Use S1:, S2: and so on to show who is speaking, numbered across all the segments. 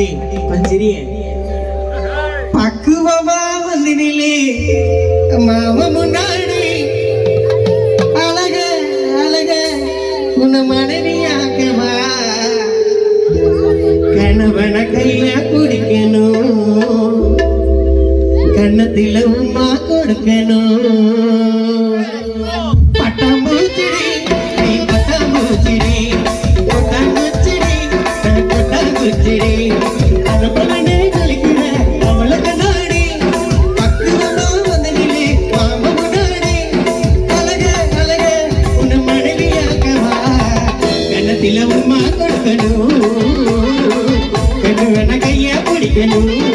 S1: அடி பஞ்சிரிய
S2: பக்குவமா வந்து நிலே மாம முன்னாடி. அழக அழக உன்னை மனைவியாக்கவா கணவன கையா குடிக்கணும். கண்ணத்தில உமா கொடுக்கணும். కను కను వెనకయ్య పొడికెను.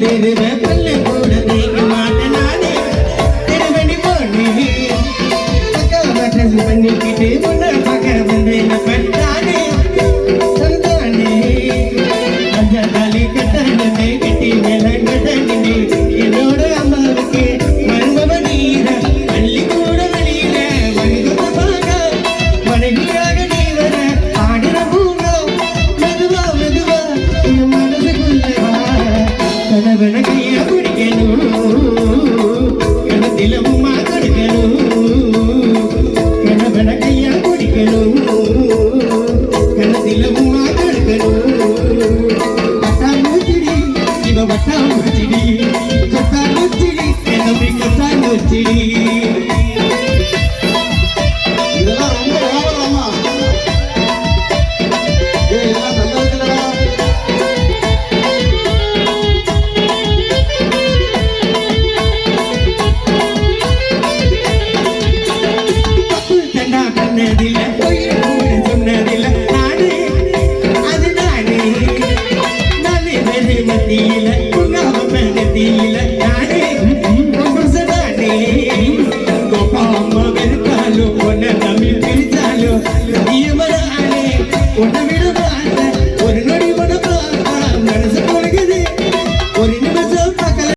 S2: தெருவ பல்லு கூட தேய்க்க மாட்டேன் நானே தெருவடி போனே பண்ணிக்கிட்டு முன்னாடி തീയിലെ പുനാവ് പെണ്ണെ തീയിലെ